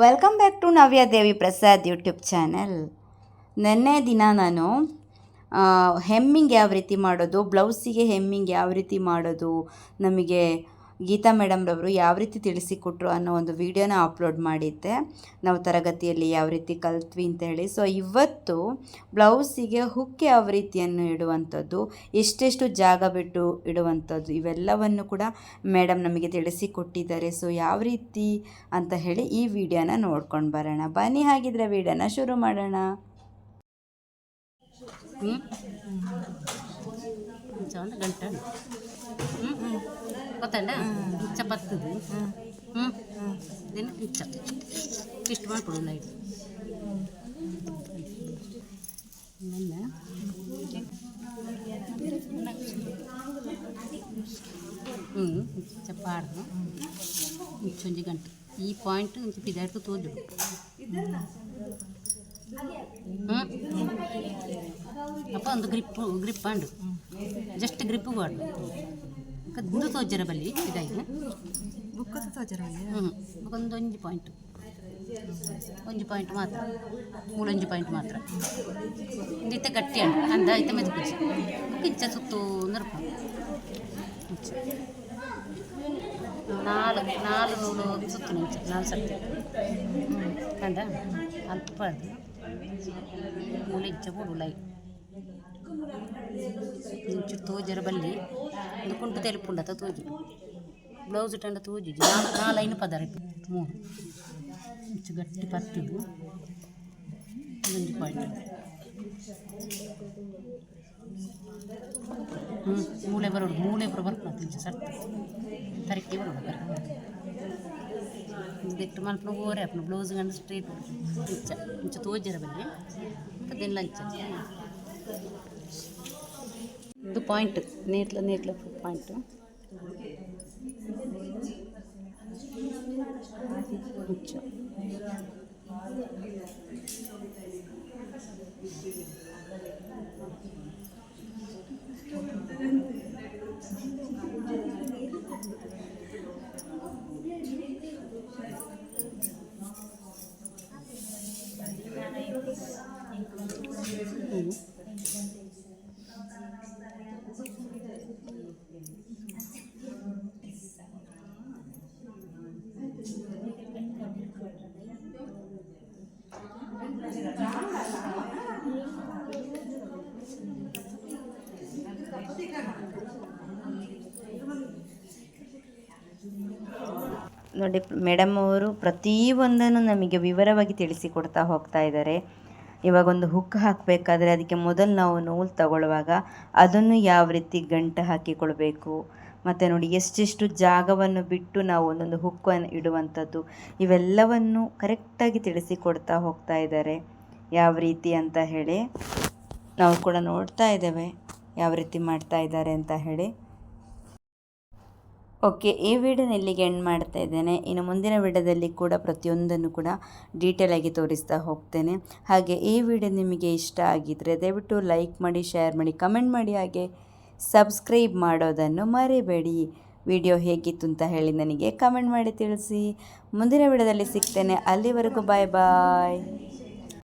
Welcome back to Navya Devi Prasad YouTube channel ನೆನ್ನೆ ದಿನ ನಾನು ಹೆಮ್ಮಿಂಗ್ ಯಾವ ರೀತಿ ಮಾಡೋದು ಬ್ಲೌಸಿಗೆ ಹೆಮ್ಮಿಂಗ್ ಯಾವ ರೀತಿ ಮಾಡೋದು, ನಮಗೆ ಗೀತಾ ಮೇಡಮ್ರವರು ಯಾವ ರೀತಿ ತಿಳಿಸಿಕೊಟ್ರು ಅನ್ನೋ ಒಂದು ವಿಡಿಯೋನ ಅಪ್ಲೋಡ್ ಮಾಡಿದ್ದೆ. ನಾವು ತರಗತಿಯಲ್ಲಿ ಯಾವ ರೀತಿ ಕಲ್ತ್ವಿ ಅಂತ ಹೇಳಿ. ಸೊ ಇವತ್ತು ಬ್ಲೌಸಿಗೆ ಹುಕ್ ಯಾವ ರೀತಿಯನ್ನು ಇಡುವಂಥದ್ದು, ಎಷ್ಟೆಷ್ಟು ಜಾಗ ಬಿಟ್ಟು ಇಡುವಂಥದ್ದು ಇವೆಲ್ಲವನ್ನು ಕೂಡ ಮೇಡಮ್ ನಮಗೆ ತಿಳಿಸಿಕೊಟ್ಟಿದ್ದಾರೆ. ಸೊ ಯಾವ ರೀತಿ ಅಂತ ಹೇಳಿ ಈ ವಿಡಿಯೋನ ನೋಡ್ಕೊಂಡು ಬರೋಣ. ಬನ್ನಿ, ಹಾಗಿದ್ರೆ ವಿಡಿಯೋನ ಶುರು ಮಾಡೋಣ. ಹ್ಞೂ ಒಂದು ಗಂಟೆ ಹ್ಞೂ ಹ್ಞೂ ಗೊತ್ತಂಡ ಇಂಚ ಬರ್ತದೆ ಹ್ಞೂ ದಿನ ಇಂಚ ಇಷ್ಟು ಮಾಡ್ಕೊಡು ನೈಟ್ ನನ್ನ ಹ್ಞೂ ಇಂಚ ಪಾಡ್ದು ಇಂಚೊಂಜಿ ಗಂಟೆ ಈ ಪಾಯಿಂಟ್ ಇಂಚ ಪಿದಾಡ್ತು ತೋಜು ಹ್ಞೂ ಅಪ್ಪ ಒಂದು grip grip and just grip ಕೊಡು ಕದ್ದು ತೋಜರ ಬಲ್ಲಿ ಇದಾಗಿ ಬುಕ್ಕದ ತೋಜರಲ್ಲಿ ಹ್ಞೂ ಒಂದು ಒಂಜಿ ಪಾಯಿಂಟ್ ಒಂಜಿ ಪಾಯಿಂಟ್ ಮಾತ್ರ. ಮೂಲೊಂಜಿ ಪಾಯಿಂಟ್ ಮಾತ್ರ. ಇಂದಿತ್ತ ಗಟ್ಟಿ ಅಂಡು ಅಂದ ಐತ ಮೆದು ಕುಚ್ಚಿ ಕಿಚ್ಚ ಸುತ್ತು ನರ್ಪ ನಾಲ್ಕು ನಾಲ್ಕು ನೂರು ಸುತ್ತು ನಿಂಚ ನಾಲ್ಕು ಸರ್ತಿ ಅಂದ ಅಲ್ಪ ಅದು ಮೂಲೆ ಇಚ್ಚ ಕೊಡು ಲೈ. ಇಂಚು ತೋಜರ ಬಲ್ಲಿ ಒಂದು ಕುಂಟು ತೆಲುಪುಂಡತ ತೋಜು ಬ್ಲೌಸ್ ಟಂಡ ತೋಜು ನಾ ಲೈನ್ ಪದರ ಮೂರು ಇಂಚು ಗಟ್ಟಿ ಪತ್ತದು ಒಂದು ಪಾಯಿಂಟ್ ಹ್ಞೂ ಮೂಳೆ ಬರೋಡು ಮೂಳೆ ಬರೋ ಬರ್ಕೊಂಡು ಇಂಚು ಸರ್ತಿ ತರಕ್ಕೆ ಬರೋಡು ಕರೆಕ್ಟ್ ಇದೆಟ್ಟು ಮಲ್ಪನ ಓರೆ ಅಪ್ಪನ ಬ್ಲೌಸ್ ಗಂಡು ಸ್ಟ್ರೇಟ್ ಇಂಚ ಇಂಚ ತೋಜರ ಬಲ್ಲಿ ಅದೆಲ್ಲ ಇಂಚ ఇది పాయింట్ నీటిలో నీటిలో పాయింట్. కూర్చో. ನೋಡಿ ಮೇಡಮ್ ಅವರು ಪ್ರತಿಯೊಂದನ್ನು ನಮಗೆ ವಿವರವಾಗಿ ತಿಳಿಸಿಕೊಡ್ತಾ ಹೋಗ್ತಾ ಇದ್ದಾರೆ. ಇವಾಗ ಒಂದು ಹುಕ್ ಹಾಕಬೇಕಾದ್ರೆ ಅದಕ್ಕೆ ಮೊದಲು ನಾವು ನೂಲು ತಗೊಳ್ಳುವಾಗ ಅದನ್ನು ಯಾವ ರೀತಿ ಗಂಟು ಹಾಕಿಕೊಳ್ಬೇಕು, ಮತ್ತು ನೋಡಿ, ಎಷ್ಟೆಷ್ಟು ಜಾಗವನ್ನು ಬಿಟ್ಟು ನಾವು ಒಂದೊಂದು ಹುಕ್ಕನ್ನು ಇಡುವಂಥದ್ದು, ಇವೆಲ್ಲವನ್ನು ಕರೆಕ್ಟಾಗಿ ತಿಳಿಸಿಕೊಡ್ತಾ ಹೋಗ್ತಾ ಇದ್ದಾರೆ. ಯಾವ ರೀತಿ ಅಂತ ಹೇಳಿ. ನಾವು ಕೂಡ ನೋಡ್ತಾ ಇದ್ದೇವೆ ಯಾವ ರೀತಿ ಮಾಡ್ತಾ ಇದ್ದಾರೆ ಅಂತ ಹೇಳಿ. ಓಕೆ, ಈ ವಿಡಿಯೋನ ಇಲ್ಲಿಗೆ ಎಂಡ್ ಮಾಡ್ತಾ ಇದ್ದೇನೆ. ಇನ್ನು ಮುಂದಿನ ವಿಡಿಯೋದಲ್ಲಿ ಕೂಡ ಪ್ರತಿಯೊಂದನ್ನು ಕೂಡ ಡೀಟೇಲ್ ಆಗಿ ತೋರಿಸ್ತಾ ಹೋಗ್ತೇನೆ. ಹಾಗೆ ಈ ವಿಡಿಯೋ ನಿಮಗೆ ಇಷ್ಟ ಆಗಿದ್ದರೆ ದಯವಿಟ್ಟು ಲೈಕ್ ಮಾಡಿ ಶೇರ್ ಮಾಡಿ ಕಮೆಂಟ್ ಮಾಡಿ, ಹಾಗೆ ಸಬ್ಸ್ಕ್ರೈಬ್ ಮಾಡೋದನ್ನು ಮರಿಬೇಡಿ. ವಿಡಿಯೋ ಹೇಗಿತ್ತು ಅಂತ ಹೇಳಿ ನನಗೆ ಕಮೆಂಟ್ ಮಾಡಿ ತಿಳಿಸಿ. ಮುಂದಿನ ವಿಡಿಯೋದಲ್ಲಿ ಸಿಗ್ತೇನೆ. ಅಲ್ಲಿವರೆಗೂ ಬಾಯ್ ಬಾಯ್